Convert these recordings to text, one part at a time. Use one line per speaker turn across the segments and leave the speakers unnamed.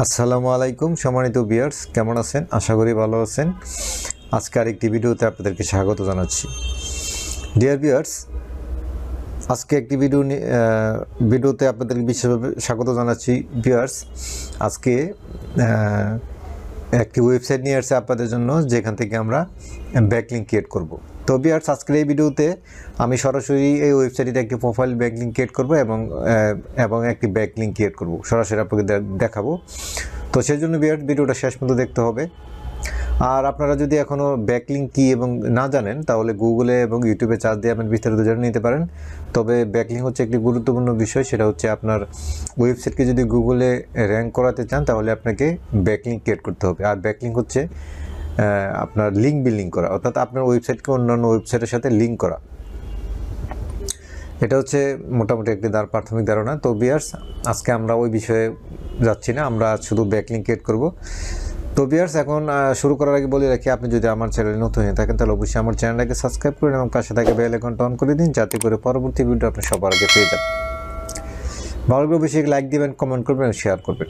আসসালামু আলাইকুম সম্মানিত বিয়ার্স কেমন আছেন? আশা করি ভালো আছেন। আজকে আরেকটি ভিডিওতে আপনাদেরকে স্বাগত জানাচ্ছি। ডিয়ার বিয়ার্স আজকে একটি ভিডিও ভিডিওতে আপনাদেরকে বিশেষভাবে স্বাগত জানাচ্ছি। বিয়ার্স আজকে একটি ওয়েবসাইট নিয়ে আসছে আপনাদের জন্য, যেখান থেকে আমরা ব্যাকলিং ক্রিয়েট করব। তো বিয়ার্স আজকের এই ভিডিওতে আমি সরাসরি এই ওয়েবসাইটে একটি প্রোফাইল ব্যাকলিং ক্রিয়েট করব এবং এবং একটি ব্যাকলিং ক্রিয়েট করব। সরাসরি আপনাকে দেখাবো। তো সেই জন্য বিয়ার্স ভিডিওটা শেষ পর্যন্ত দেখতে হবে। আর আপনারা যদি এখনও ব্যাকলিং কি এবং না জানেন, তাহলে গুগলে এবং ইউটিউবে চার্জ দিয়ে আপনি বিস্তারিত জেনে নিতে পারেন। তবে ব্যাকলিং হচ্ছে একটি গুরুত্বপূর্ণ বিষয়, সেটা হচ্ছে আপনার ওয়েবসাইটকে যদি গুগলে র্যাঙ্ক করাতে চান, তাহলে আপনাকে ব্যাকলিং ক্রিয়েট করতে হবে। আর ব্যাকলিং হচ্ছে আপনার লিঙ্ক বিল্ডিং করা, অর্থাৎ আপনার ওয়েবসাইটকে অন্যান্য ওয়েবসাইটের সাথে লিঙ্ক করা। এটা হচ্ছে মোটামুটি একটি দার প্রাথমিক ধারণা। তো বিয়ার্স আজকে আমরা ওই বিষয়ে যাচ্ছি না, আমরা শুধু ব্যাকলিং ক্রিয়েট করব। তো বিয়ার্স এখন শুরু করার আগে বলে রাখি, আপনি যদি আমার চ্যানেলে নতুন হয়ে থাকেন, তাহলে অবশ্যই আমার চ্যানেলটাকে সাবস্ক্রাইব করুন এবং পাশে থাকে বেল আইকনটা অন করে দিন, যাতে করে পরবর্তী ভিডিও আপনি সবার আগে পেয়ে যান। ভালো লাগলে অবশ্যই লাইক দিবেন কমেন্ট করবেন এবং শেয়ার করবেন।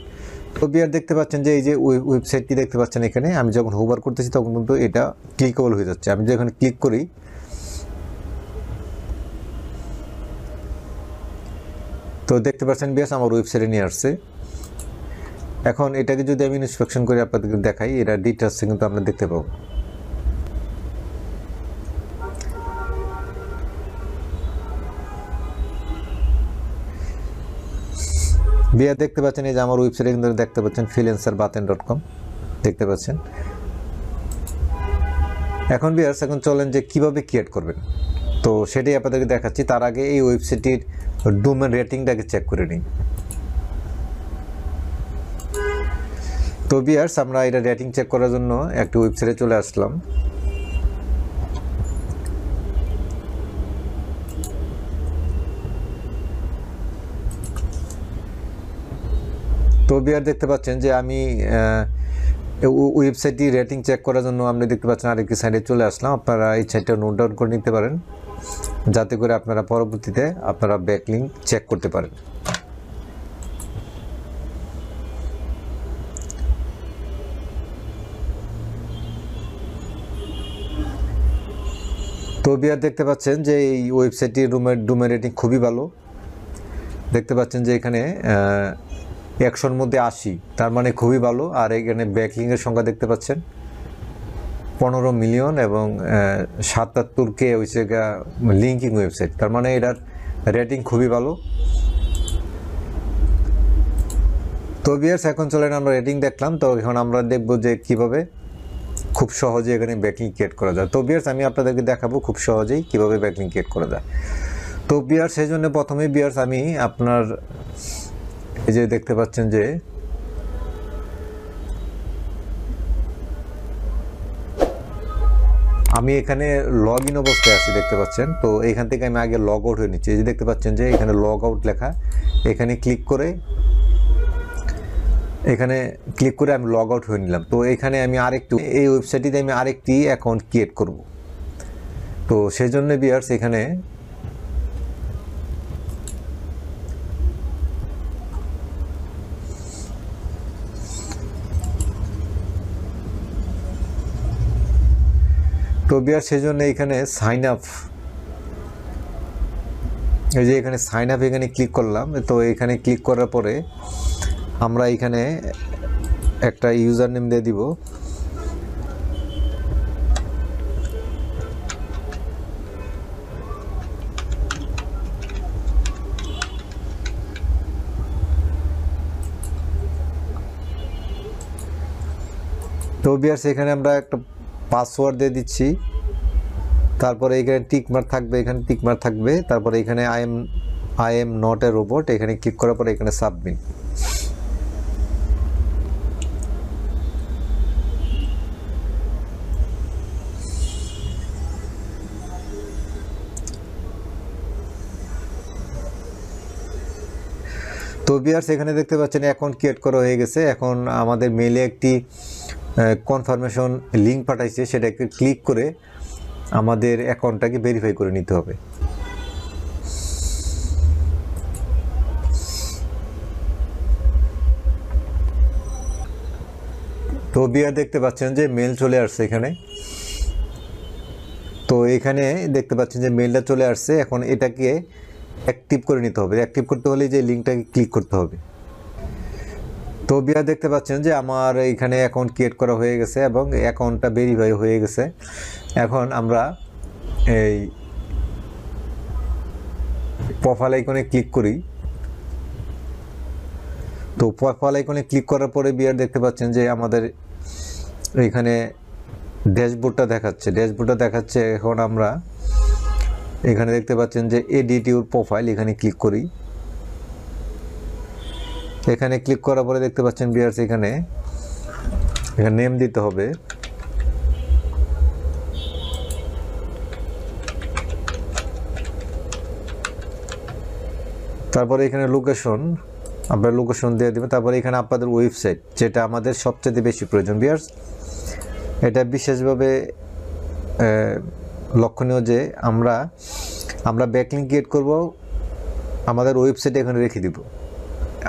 তো বিয়ার দেখতে পাচ্ছেন যে এই যে ওয়েবসাইটটি দেখতে পাচ্ছেন এখানে, আমি যখন হোভার করতেছি, তখন কিন্তু এটা ক্লিকেবল হয়ে যাচ্ছে। আমি যখন ক্লিক করি, তো দেখতে পাচ্ছেন বিয়াস আমার ওয়েবসাইটে নিয়ে আসছে। এখন এটাকে যদি আমি ইন্সপেকশন করে আপনাদেরকে দেখাই এটা ডিটেলসে কিন্তু আমরা দেখতে পাবো। বিয়া দেখতে পাচ্ছেন, এই যে আমার ওয়েবসাইটে কিন্তু দেখতে পাচ্ছেন ফিলেন্সার বাতেন ডট কম দেখতে পাচ্ছেন। এখন বিয়ার্স এখন চলেন যে কীভাবে ক্রিয়েট করবেন। তো সেটাই আপনাদেরকে দেখাচ্ছি, তার আগে এই ওয়েবসাইটটির ডোমেন রেটিংটাকে চেক করে নিই তো বিয়ার্স আমরা এটা রেটিং চেক করার জন্য একটি ওয়েবসাইটে চলে আসলাম। তো বিয়ার দেখতে পাচ্ছেন যে আমি ওয়েবসাইটটি রেটিং চেক করার জন্য আপনি দেখতে পাচ্ছেন আরেকটি সাইডে চলে আসলাম। আপনারা এই সাইটটা নোট ডাউন করে নিতে পারেন। যাতে করে আপনারা পরবর্তীতে আপনারা ব্যাকলিং চেক করতে পারেন। তো বিয়ার দেখতে পাচ্ছেন যে এই ওয়েবসাইটটির রুমের ডুমের রেটিং খুবই ভালো। দেখতে পাচ্ছেন যে এখানে একশোর মধ্যে আশি, তার মানে খুবই ভালো। আর এখানে ব্যাকলিংয়ের সংখ্যা দেখতে পাচ্ছেন, পনেরো মিলিয়ন এবং সাতাত্তর কে হয়েছে লিঙ্কিং ওয়েবসাইট তার মানে এটার রেটিং খুবই ভালো। তো বিয়ার্স, এখন চলেন আমরা রেটিং দেখলাম। তো এখন আমরা দেখব যে কীভাবে খুব সহজে এখানে ব্যাকলিং ক্রিয়েট করা যায়। তো বিয়ার্স আমি আপনাদেরকে দেখাবো খুব সহজেই কীভাবে ব্যাকলিং ক্রিয়েট করা যায়। তো বিয়ার সেই জন্য প্রথমেই বিয়ার্স আমি আপনার এই যে দেখতে পাচ্ছেন যে আমি এখানে লগ ইন অবস্থায় আছি, দেখতে পাচ্ছেন। তো এখান থেকে আমি আগে লগ আউট হয়ে নিচ্ছি। এই যে দেখতে পাচ্ছেন যে এখানে লগ আউট লেখা। এখানে ক্লিক করে এখানে ক্লিক করে আমি লগ আউট হয়ে নিলাম। তো এখানে আমি আরেকটু, এই ওয়েবসাইটটিতে আমি আরেকটি অ্যাকাউন্ট ক্রিয়েট করব। তো সেই জন্য বিয়ার্স এখানে তো বিয়ার সেই জন্য এখানে সাইন আপ এই যে এখানে সাইন আপ এখানে ক্লিক করলাম। তো এখানে ক্লিক করার পরে আমরা এখানে একটা ইউজার নেম দিয়ে দিব। তো বিয়ার্স এখানে আমরা একটা পাসওয়ার্ড দিয়ে দিচ্ছি। তারপরে এখানে টিকমার থাকবে, এখানে টিকমার থাকবে। তারপরে এখানে I am I am not a robot এখানে ক্লিক করার পরে এখানে সাবমিট তো বিয়ার্স এখানে দেখতে পাচ্ছেন অ্যাকাউন্ট ক্রিয়েট করা হয়ে গেছে। এখন আমাদের মেলে একটি কনফার্মেশন লিঙ্ক পাঠাইছে, সেটাকে ক্লিক করে আমাদের অ্যাকাউন্টটাকে ভেরিফাই করে নিতে হবে। তো বিয়ার দেখতে পাচ্ছেন যে মেল চলে আসছে এখানে। তো এখানে দেখতে পাচ্ছেন যে মেলটা চলে আসছে। এখন এটাকে অ্যাক্টিভ করে নিতে হবে। অ্যাক্টিভ করতে হলে যে লিঙ্কটাকে ক্লিক করতে হবে। তো বিয়ার দেখতে পাচ্ছেন যে আমার এখানে অ্যাকাউন্ট ক্রিয়েট করা হয়ে গেছে এবং অ্যাকাউন্টটা ভেরিফাই হয়ে গেছে। এখন আমরা এই প্রোফাইল আইকনে ক্লিক করি। তো প্রোফাইল আইকনে ক্লিক করার পরে বিয়ার দেখতে পাচ্ছেন যে আমাদের এখানে ড্যাশবোর্ডটা দেখাচ্ছে। ড্যাশবোর্ডটা দেখাচ্ছে এখন আমরা এখানে দেখতে পাচ্ছেন যে এডিট ইউর প্রোফাইল এখানে ক্লিক করি। এখানে ক্লিক করার পরে দেখতে পাচ্ছেন বিয়ার্স এখানে এখানে নেম দিতে হবে। তারপরে এখানে লোকেশন আপনার লোকেশন দিয়ে দেবেন। তারপরে এখানে আপনাদের ওয়েবসাইট যেটা আমাদের সবচেয়ে বেশি প্রয়োজন। বিয়ার্স এটা বিশেষভাবে লক্ষণীয় যে আমরা আমরা ব্যাকলিঙ্ক ক্রিয়েট করব, আমাদের ওয়েবসাইটে এখানে রেখে দিব।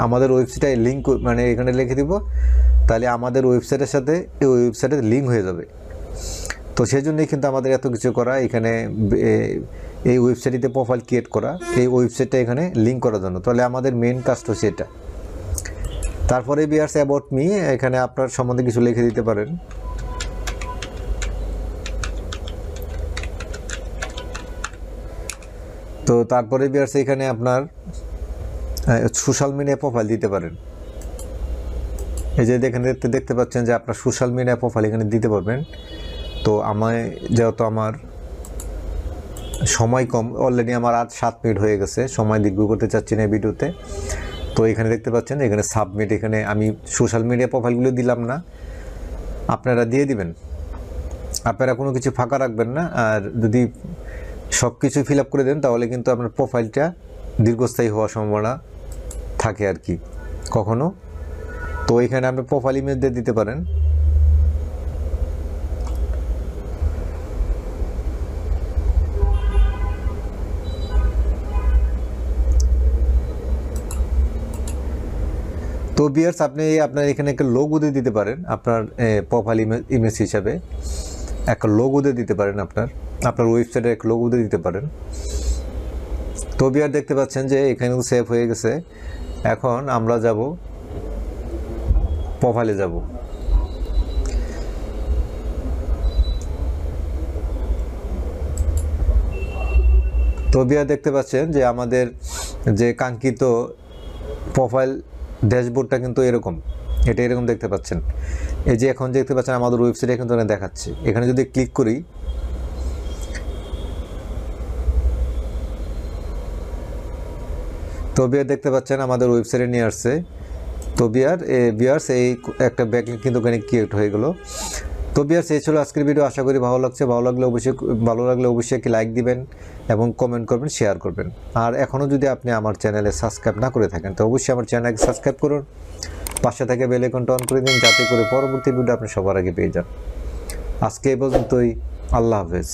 আমাদের ওয়েবসাইটে লিঙ্ক মানে এখানে লিখে দিব, তাহলে আমাদের ওয়েবসাইটের সাথে এই ওয়েবসাইটের লিঙ্ক হয়ে যাবে। তো সেই জন্যই কিন্তু আমাদের এত কিছু করা, এখানে এই ওয়েবসাইটটিতে প্রোফাইল ক্রিয়েট করা, এই ওয়েবসাইটটা এখানে লিঙ্ক করার জন্য। তাহলে আমাদের মেন কাজটা হচ্ছে এটা তারপরে বিয়ার্স অ্যাবাউট মি এখানে আপনার সম্বন্ধে কিছু লিখে দিতে পারেন। তো তারপরে বিয়ার্স এখানে আপনার সোশ্যাল মিডিয়া প্রোফাইল দিতে পারেন। এই যে দেখেন, দেখতে দেখতে পাচ্ছেন যে আপনার সোশ্যাল মিডিয়া প্রোফাইল এখানে দিতে পারবেন। তো আমায়, যেহেতু আমার সময় কম অলরেডি আমার আজ সাত মিনিট হয়ে গেছে, সময় দীর্ঘ করতে চাচ্ছি না ভিডিওতে। তো এখানে দেখতে পাচ্ছেন, এখানে সাবমিট এখানে আমি সোশ্যাল মিডিয়া প্রোফাইলগুলো দিলাম না। আপনারা দিয়ে দিবেন। আপনারা কোনো কিছু ফাঁকা রাখবেন না, আর যদি সব কিছু ফিল আপ করে দেন, তাহলে কিন্তু আপনার প্রোফাইলটা দীর্ঘস্থায়ী হওয়ার সম্ভাবনা থাকে আর কি, কখনো? তো এখানে আপনি প্রোফাইল ইমেজ দিয়ে দিতে পারেন। তো বিয়ার্স আপনি আপনার এখানে একটা লোগো দিয়ে দিতে পারেন, আপনার প্রোফাইল ইমেজ হিসাবে। একটা লোগো দিয়ে দিতে পারেন আপনার। আপনার ওয়েবসাইটে এক লোগো দিয়ে দিতে পারেন। তো বিয়ার দেখতে পাচ্ছেন যে এখানেও সেভ হয়ে গেছে। এখন আমরা যাব প্রোফাইলে যাব। তো বিয়ার দেখতে পাচ্ছেন যে আমাদের যে কাঙ্ক্ষিত প্রোফাইল ড্যাশবোর্ডটা কিন্তু এরকম। এটা এরকম দেখতে পাচ্ছেন। এই যে এখন দেখতে পাচ্ছেন আমাদের ওয়েবসাইটে এখানে দেখাচ্ছে। এখানে যদি ক্লিক করি তো বিয়ার দেখতে পাচ্ছেন আমাদের ওয়েবসাইটে নিয়ে আসছে। তো বিয়ার এ, বিয়ার্স, এই একটা ব্যাকলিং কিন্তু এখানে ক্রিয়েট হয়ে গেলো। তো বিয়ার্স, এই ছিল আজকের ভিডিও আশা করি ভালো লাগছে। ভালো লাগলে অবশ্যই, ভালো লাগলে অবশ্যই একটি লাইক দিবেন এবং কমেন্ট করবেন শেয়ার করবেন। আর এখনও যদি আপনি আমার চ্যানেলে সাবস্ক্রাইব না করে থাকেন, তো অবশ্যই আমার চ্যানেলকে সাবস্ক্রাইব করুন। পাশে থেকে বেল আইকনটা অন করে দিন, যাতে করে পরবর্তী ভিডিও আপনি সবার আগে পেয়ে যান। আজকে এই পর্যন্তই, আল্লাহ হাফেজ।